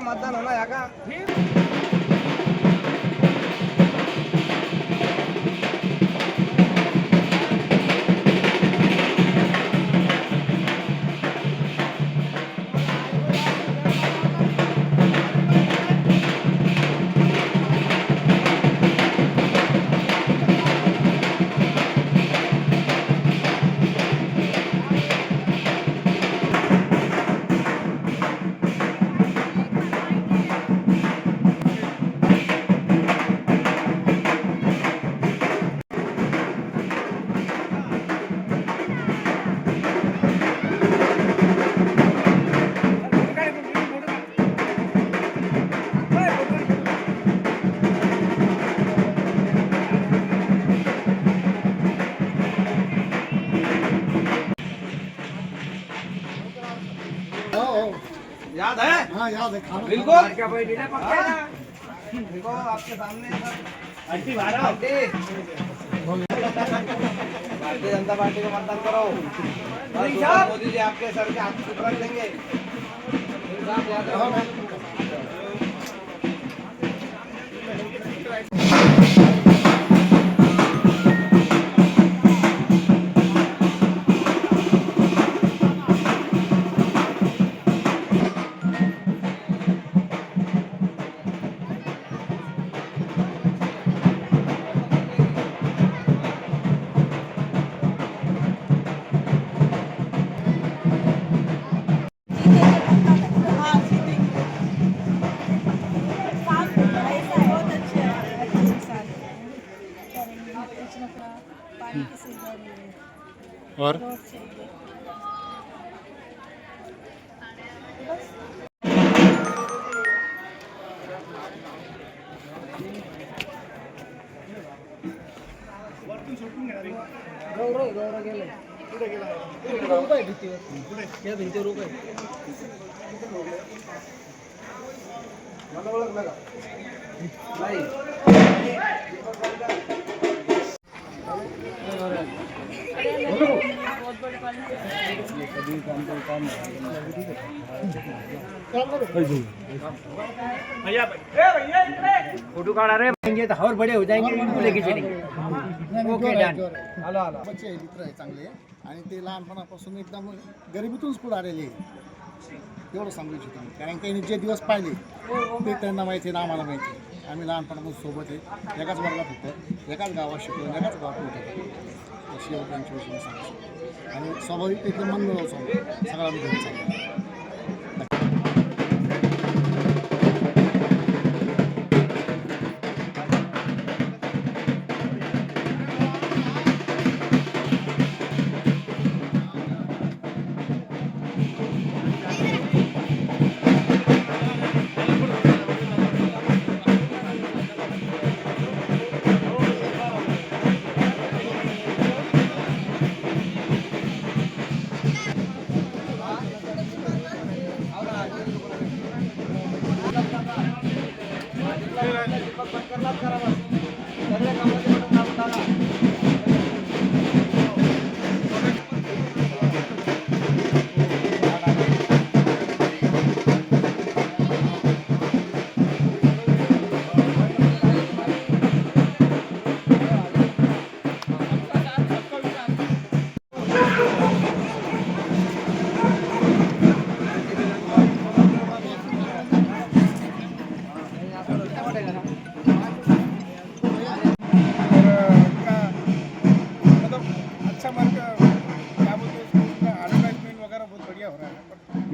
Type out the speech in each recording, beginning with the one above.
मतदान होना या का है हाँ याद है खाना। बिल्कुल। क्या भाई डीले पक्का देखो आपके सामने आंटी। भारत भारतीय जनता पार्टी को मतदान करो। मोदी जी आपके सर के हाथ ऊपर रख देंगे। आहे मला ओळखलं का नाही फोटो काढा रे म्हणजे और बड़े हो जाएंगे इनको लेके चलेंगे ओके डन. आलो आलो. बच्चे आहे, मित्र आहे चांगले. आणि ते लहानपणापासून एकदम गरिबीतूनच पुढे आलेले. एवढं सांगू इच्छितो. कारण त्यांनी जे दिवस पाहिले ते त्यांना माहिती आहे ना आम्हाला माहिती आहे. आम्ही लहानपणापासून सोबत आहे. एकाच वर्गात होतो. एकाच गावात शिकलो एकाच गावात होतो. अशी एवढं त्यांच्या विषयी हामी सांगू शकतो आणि स्वाभाविक एकदम मन मिळवतो सगळा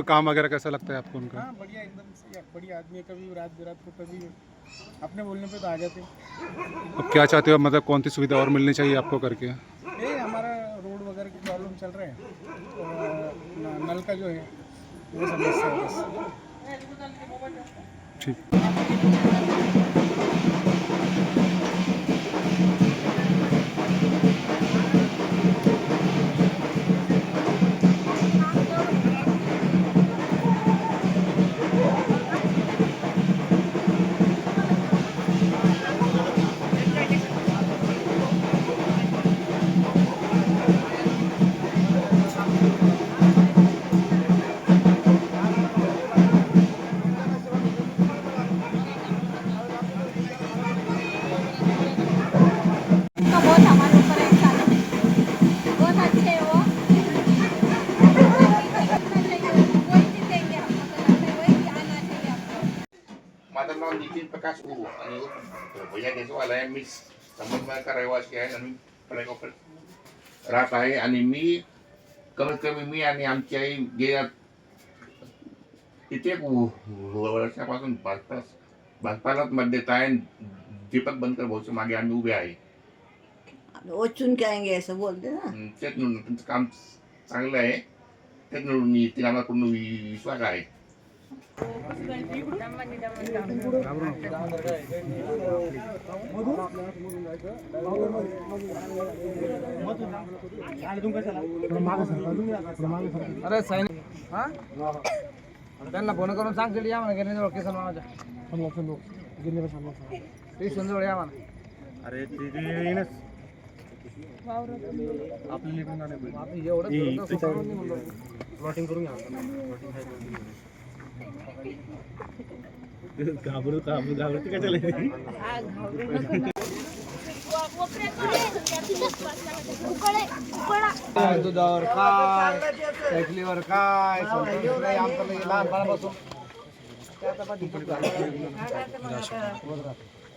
उनका काम वगैरह कैसा लगता है आपको उनका? हाँ बढ़िया एकदम सही बढ़िया आदमी है कभी रात बिरात को कभी अपने बोलने पे तो आ जाते हैं। अब क्या चाहते हो मतलब कौन सी सुविधा और मिलनी चाहिए आपको करके? ये हमारा रोड वगैरह की प्रॉब्लम चल रहा है। और नल का जो है वो समस्या है ठीक। माझं नाव नितीन प्रकाश उर्व आणि भैया देशवाला आहे मी संगमनेरचा रहिवासी आहे आणि मी पडगावकडे राहत आहे आणि मी कमीत कमी मी आणि आमची आई गेल्या कित्येक व- वर्षापासून भाजपास भाजपालाच मत देत आहे दीपक बनकर भाऊच्या मागे आम्ही उभे आहे वो चुन के आएंगे ऐसा बोलते ना अं, तेच निवडून तुमचं काम चांगलं आहे तेच निवडून येतील आम्हाला पूर्ण वि- विश्वास आहे अरे हा? त्यांना फोन करून सांगतील या म्हणा गिरणीजवळ किसन मामाच्या. स्टेशनजवळ या म्हणा. अरे ते आता एवढं. प्लॉटिंग करून घ्या. घाबरू घाबरू घाबरते का त्याला काय दुधावर काय सायकलीवर काय लहानपणापासून.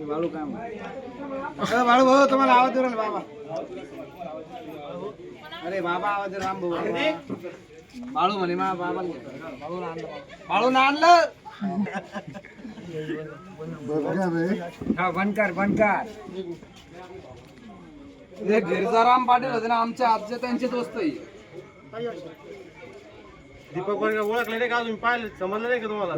बाळू काय बाळू भाऊ तुम्हाला आवाज देऊ बाबा अरे बाबा आवाज राम भाऊ बाळू म्हणे मा बाबा बाळू आणलं बाळू आणलं हा बनकर बनकर हे गिरजाराम पाटील होते ना आमच्या आजचे त्यांचे दोस्त आहे. दीपक वर्ग ओळखले नाही का अजून? पाहिलं. समजलं नाही का तुम्हाला?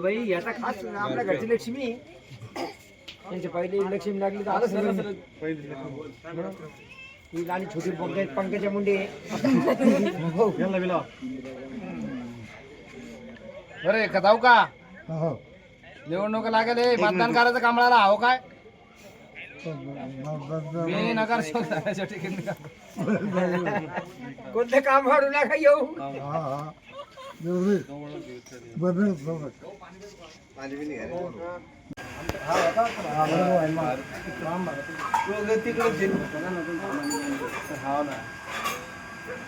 बाई याचा खास आपल्या घरची लक्ष्मी. त्यांची पहिली लक्ष्मी लागली तर आलं ही आणि छोटी पंकज पंकजा मुंडे. बरे का जाऊ का? निवडणूक लागेल हे, मतदान करायचं कामळाला हवं काय? मी नगर कोणते काम काढू नका येऊ. हे.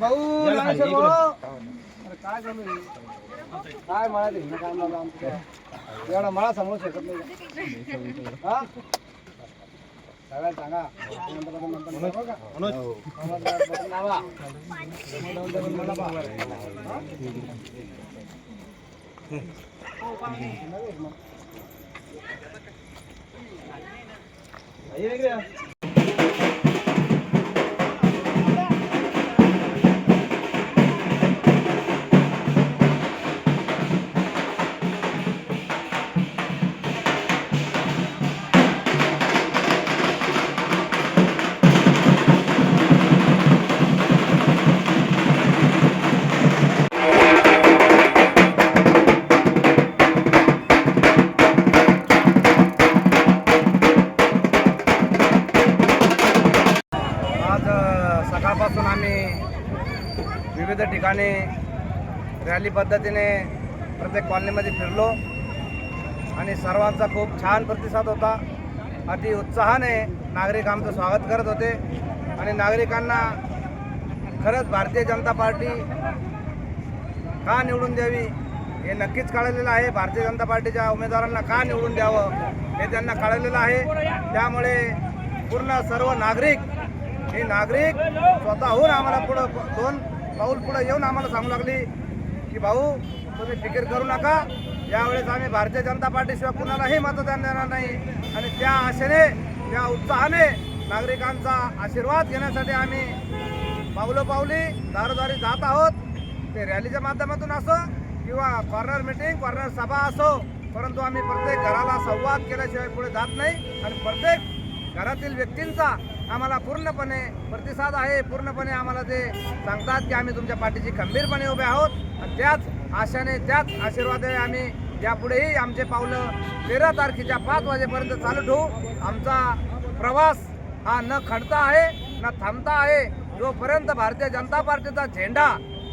भाऊ रामेश्वर भाऊ अरे काय चालू आहे काय मळा हिंड काम लावलं आमचं एवढा मळा समोर शकत नाही? हा सांगा नंतर बघा. बटन? हे आहे. आज आणि रॅली पद्धतीने प्रत्येक कॉलनीमध्ये फिरलो. आणि सर्वांचा खूप छान प्रतिसाद होता. अति उत्साहाने नागरिक आमचं स्वागत करत होते. आणि नागरिकांना खरंच भारतीय जनता पार्टी का निवडून द्यावी हे नक्कीच कळलेलं आहे. भारतीय जनता पार्टीच्या उमेदवारांना का निवडून द्यावं हे त्यांना कळलेलं आहे. त्यामुळे पूर्ण सर्व नागरिक हे नागरिक स्वतःहून आम्हाला पुढं दोन पाऊल पुढे येऊन आम्हाला सांगू लागली की भाऊ तुम्ही फिकीर करू नका. यावेळेस आम्ही भारतीय जनता पार्टीशिवाय कुणालाही मतदान देणार नाही. आणि त्या आशेने त्या उत्साहाने नागरिकांचा आशीर्वाद घेण्यासाठी आम्ही पावलोपावली दारोदारी जात आहोत. ते रॅलीच्या माध्यमातून असो किंवा कॉर्नर मिटिंग कॉर्नर सभा असो परंतु आम्ही प्रत्येक घराला संवाद केल्याशिवाय पुढे जात नाही. आणि प्रत्येक घरातील व्यक्तींचा आम्हाला पूर्णपणे प्रतिसाद आहे. पूर्णपणे आम्हाला ते सांगतात की आम्ही तुमच्या पाठीशी खंबीरपणे उभे आहोत. आणि त्याच आशाने त्याच आशीर्वादाने आम्ही यापुढेही आमचे पावलं तेरा तारखेच्या पाच वाजेपर्यंत चालू ठेवू. आमचा प्रवास हा न खडता आहे न थांबता आहे. जोपर्यंत भारतीय जनता पार्टीचा झेंडा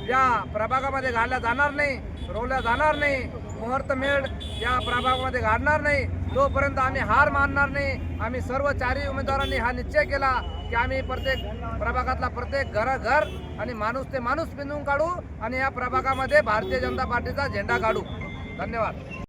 या प्रभागामध्ये घालला जाणार नाही रोवल्या जाणार नाही मुहूर्तमेढ या प्रभागामध्ये गाडणार नाही. तोपर्यंत आम्ही हार मानणार नाही. आम्ही सर्व चारही उमेदवारांनी हा निश्चय केला की आम्ही प्रत्येक प्रभागातला प्रत्येक घराघर आणि माणूस ते माणूस पिंजून काढू आणि या प्रभागामध्ये भारतीय जनता पार्टीचा झेंडा काढू. धन्यवाद.